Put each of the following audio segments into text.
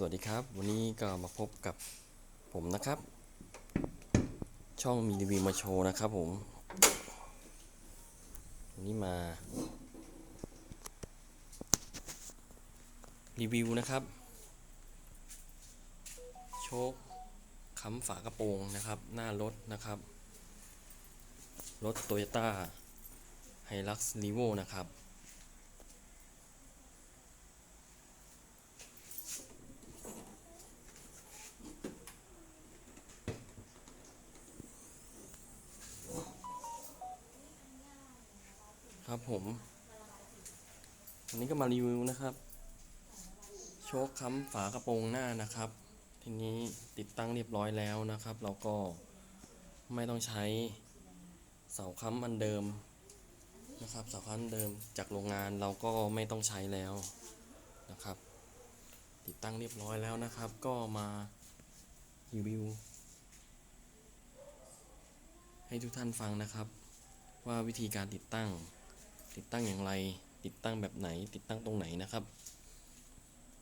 สวัสดีครับ วันนี้ก็มาพบกับผมนะครับ ช่องมีรีวิวมาโชว์นะครับผม วันนี้มา รีวิวนะครับ โชคค้ำฝากระโปรงนะครับ หน้ารถนะครับ รถ Toyota Hilux Revo นะครับ ครับผม วันนี้ก็มารีวิวนะครับ โชคค้ำฝากระโปรงหน้านะครับ ทีนี้ติดตั้งเรียบร้อยแล้วนะครับ เราก็ไม่ต้องใช้เสาค้ำอันเดิมนะครับ เสาค้ำเดิมจากโรงงานเราก็ไม่ต้องใช้แล้วนะครับ ติดตั้งเรียบร้อยแล้วนะครับ ก็มารีวิวให้ทุกท่านฟังนะครับ ว่าวิธีการติดตั้ง ติดตั้งอย่างไร ติดตั้งแบบไหน ติดตั้งตรงไหนนะครับ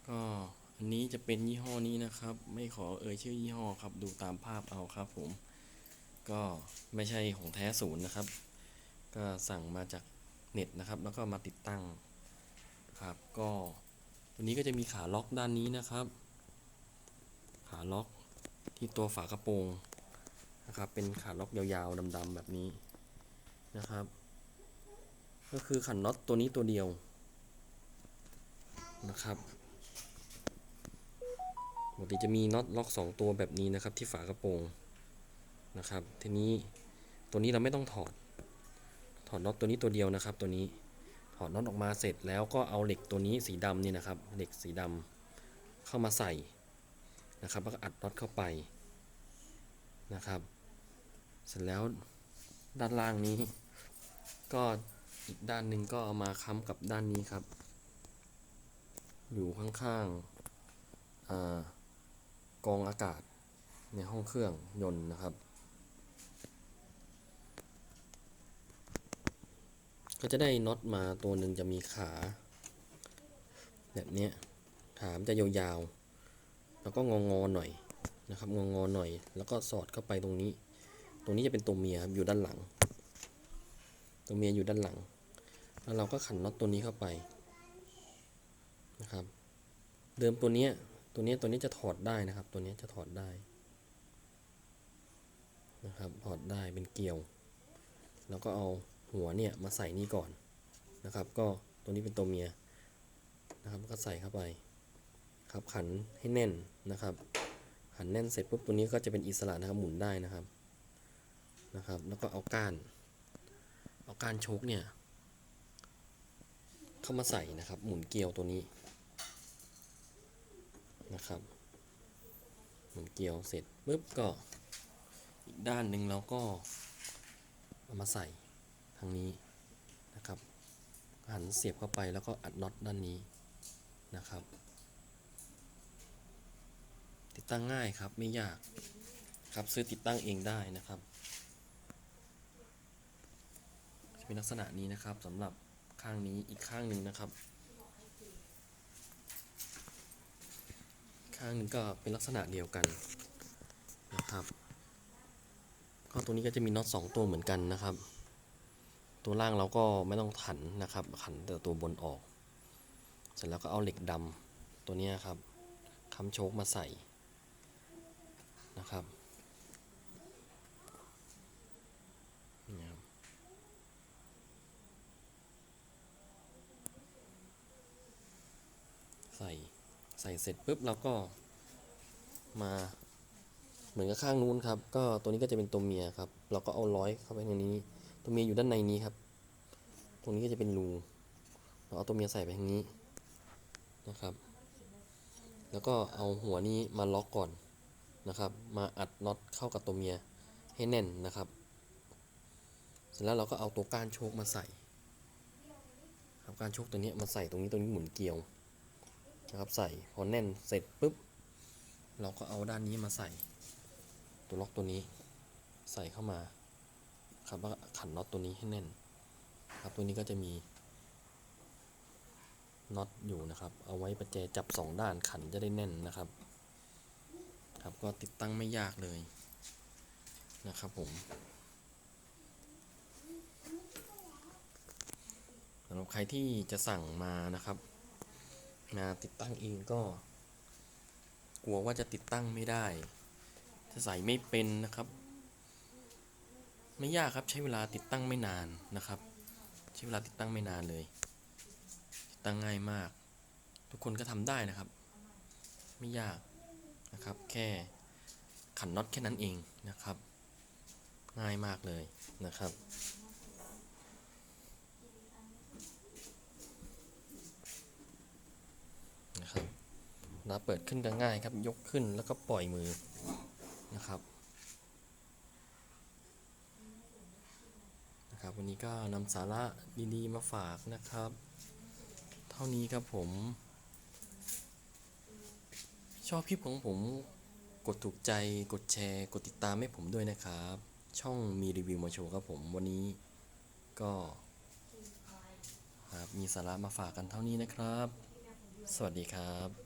ก็อันนี้จะเป็นยี่ห้อนี้นะครับ ไม่ขอเอ่ยชื่อยี่ห้อครับ ดูตามภาพเอาครับผม ก็ไม่ใช่ของแท้ศูนย์นะครับ ก็สั่งมาจากเน็ตนะครับ แล้วก็มาติดตั้งครับ ก็ตัวนี้ก็จะมีขาล็อกด้านนี้นะครับ ขาล็อกที่ตัวฝากระโปรงนะครับ เป็นขาล็อกยาวๆดำๆแบบนี้นะครับ ก็คือขันน็อตตัวนี้ตัวเดียวนะครับปกติจะมีน็อตล็อก 2 ตัวแบบนี้นะครับที่ฝากระโปรงนะครับ ทีนี้ตัวนี้เราไม่ต้องถอด ถอดน็อตตัวนี้ตัวเดียวนะครับ ตัวนี้ถอดน็อตออกมาเสร็จแล้วก็เอาเหล็กตัวนี้สีดำนี่นะครับ เหล็กสีดำเข้ามาใส่นะครับแล้วก็อัดน็อตเข้าไปนะครับ เสร็จแล้วด้านล่างนี้ก็ อีกด้านหนึ่งก็เอามาค้ำกับด้านนี้ครับ อยู่ข้างๆกองอากาศในห้องเครื่องยนต์นะครับ ก็จะได้น็อตมาตัวหนึ่งจะมีขา แบบนี้ขามจะยาวๆ แล้วก็งองอๆหน่อยนะครับ งองอๆหน่อย แล้วก็สอดเข้าไปตรงนี้ ตรงนี้จะเป็นตัวเมียครับอยู่ด้านหลัง ตัวเมียอยู่ด้านหลัง แล้วเราก็ขันน็อตตัวนี้เข้าไปนะครับ เดิมตัวนี้ตัวนี้ตัวนี้จะถอดได้นะครับ ตัวนี้จะถอดได้นะครับ ถอดได้เป็นเกลียว แล้วก็เอาหัวเนี่ยมาใส่นี่ก่อนนะครับ ก็ตัวนี้เป็นตัวเมียนะครับ ก็ใส่เข้าไป ครับขันให้แน่นนะครับ ขันแน่นเสร็จปุ๊บตัวนี้ก็จะเป็นอิสระนะครับหมุนได้นะครับนะครับ แล้วก็เอาก้าน เอาการชกเนี่ย เข้ามาใส่นะครับ หมุนเกลียวตัวนี้นะครับ หมุนเกลียวเสร็จปุ๊บก็อีกด้านหนึ่งเราก็เอามาใส่ทางนี้นะครับหันเสียบเข้าไปแล้วก็อัดน็อตด้านนี้นะครับ ติดตั้งง่ายครับไม่ยากครับซื้อติดตั้งเองได้นะครับ จะเป็นลักษณะนี้นะครับสำหรับ ข้างนี้อีกข้างหนึ่งนะครับ ข้างหนึ่งก็เป็นลักษณะเดียวกันนะครับก็ตัวนี้ก็จะมีน็อตสองตัวเหมือนกันนะครับ ตัวล่างเราก็ไม่ต้องขันนะครับ ขันแต่ตัวบนออก เสร็จแล้วก็เอาเหล็กดำตัวนี้ครับค้ำโชคมาใส่นะครับนี่ครับ ใส่ใส่เสร็จปุ๊บเราก็มาเหมือนกับข้างนู้นครับ ก็ตัวนี้ก็จะเป็นตัวเมียครับ เราก็เอาร้อยเข้าไปในนี้ ตัวเมียอยู่ด้านในนี้ครับ ตรงนี้ก็จะเป็นรูเราเอาตัวเมียใส่ไปทางนี้นะครับ แล้วก็เอาหัวนี้มาล็อกก่อนนะครับ มาอัดน็อตเข้ากับตัวเมียให้แน่นนะครับ เสร็จแล้วเราก็เอาตัวก้านโชคมาใส่ครับก้านโชคตัวนี้มาใส่ตรงนี้ตรงนี้หมุนเกลียว นะครับใส่พอแน่นเสร็จปุ๊บ เราก็เอาด้านนี้มาใส่ ตัวล็อกตัวนี้ ใส่เข้ามาครับแล้วก็ขันน็อตตัวนี้ให้แน่น ครับตัวนี้ก็จะมีน็อตอยู่นะครับ เอาไว้ประแจจับสองด้านขันจะได้แน่นนะครับ ครับก็ติดตั้งไม่ยากเลยนะครับผมสำหรับใครที่จะสั่งมานะครับ มาติดตั้งเองก็ กลัวว่าจะติดตั้งไม่ได้ จะใส่ไม่เป็นนะครับ ไม่ยากครับใช้เวลาติดตั้งไม่นานนะครับ ใช้เวลาติดตั้งไม่นานเลย ติดตั้งง่ายมาก ทุกคนก็ทำได้นะครับ ไม่ยากนะครับ แค่ขันน็อตแค่นั้นเองนะครับ ง่ายมากเลยนะครับ เวลาเปิดขึ้นก็ง่ายครับ ยกขึ้นแล้วก็ปล่อยมือนะครับนะครับ วันนี้ก็นำสาระดีๆมาฝากนะครับ เท่านี้ครับผม ชอบคลิปของผมกดถูกใจกดแชร์ กดติดตามให้ผมด้วยนะครับ ช่องมีรีวิวมาโชว์ครับผมวันนี้ก็ครับมีสาระมาฝากกันเท่านี้นะครับ สวัสดีครับ